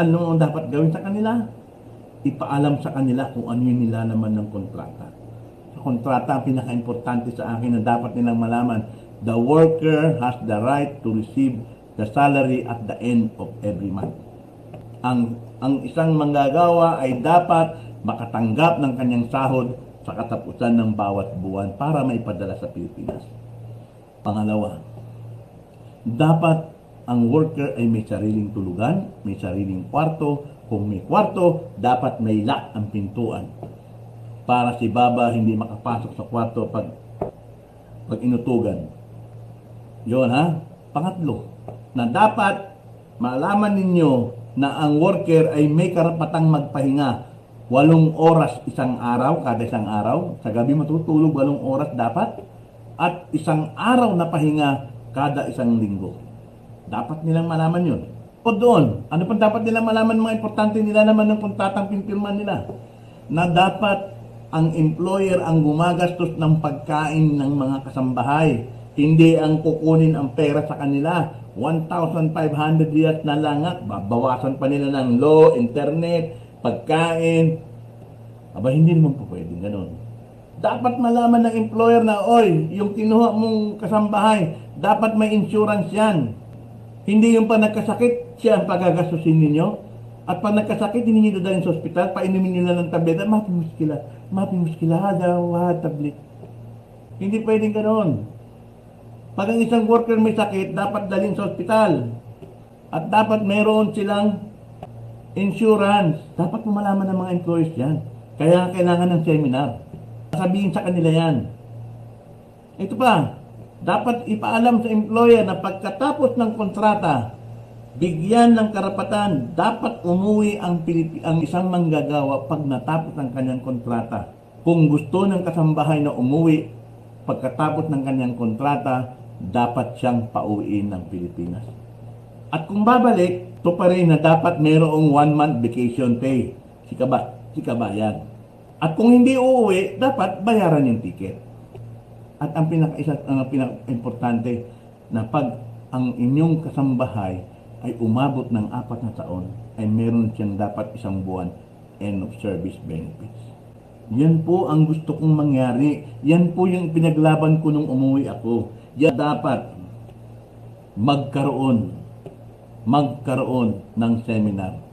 ano ang dapat gawin sa kanila? Ipaalam sa kanila kung ano yung nilalaman ng kontrata. Sa kontrata, ang pinaka-importante sa akin na dapat nilang malaman, the worker has the right to receive the salary at the end of every month. Ang ang isang manggagawa ay dapat makatanggap ng kanyang sahod sa katapusan ng bawat buwan para maipadala sa Pilipinas. Pangalawa, dapat ang worker ay may sariling tulugan, may sariling kwarto. Kung may kwarto, dapat may lock ang pintuan. Para si Baba hindi makapasok sa kwarto pag pag inutugan. Yon ha. Pangatlo, na dapat malaman ninyo na ang worker ay may karapatang magpahinga walong oras isang araw, kada isang araw. Sa gabi matutulog walong oras dapat. At isang araw na pahinga kada isang linggo. Dapat nilang malaman yun. O doon, ano pa dapat nilang malaman mga importante nila naman ng kontratang pinpirman nila? Na dapat ang employer ang gumagastos ng pagkain ng mga kasambahay. Hindi ang kukunin ang pera sa kanila. 1,500 riyas na lang at babawasan pa nila ng law, internet, pagkain. Aba, hindi naman po pwedeng ganun. Dapat malaman ng employer na, oy, yung kinuha mong kasambahay, dapat may insurance yan. Hindi yung pa nagkasakit, siya ang pagagastusin ninyo. At pag nagkasakit, hindi niyo dadalhin sa ospital, painumin niyo na ng tableta, mapi muskila, mapi muskulada, wa tablet. Hindi pwedeng ganoon. Pag ang isang worker may sakit, dapat dalhin sa ospital. At dapat meron silang insurance. Dapat mo malaman ng mga employees yan. Kaya kailangan ng seminar. Sabihin sa kanila yan. Ito pa, dapat ipaalam sa employer na pagkatapos ng kontrata, bigyan ng karapatan, dapat umuwi ang, Pilip- ang isang manggagawa pag natapos ang kanyang kontrata. Kung gusto ng kasambahay na umuwi, pagkatapos ng kanyang kontrata, dapat siyang pauwiin ng Pilipinas. At kung babalik, to pa rin na dapat mayroong one month vacation pay. Si, kaba, si kabayan. At kung hindi uuwi, dapat bayaran yung ticket. At ang pinaka-isa, ang pinaka-importante na pag ang inyong kasambahay ay umabot ng apat na taon, ay meron siyang dapat isang buwan end of service benefits. Yan po ang gusto kong mangyari. Yan po yung pinaglaban ko nung umuwi ako. Yan dapat magkaroon magkaroon ng seminar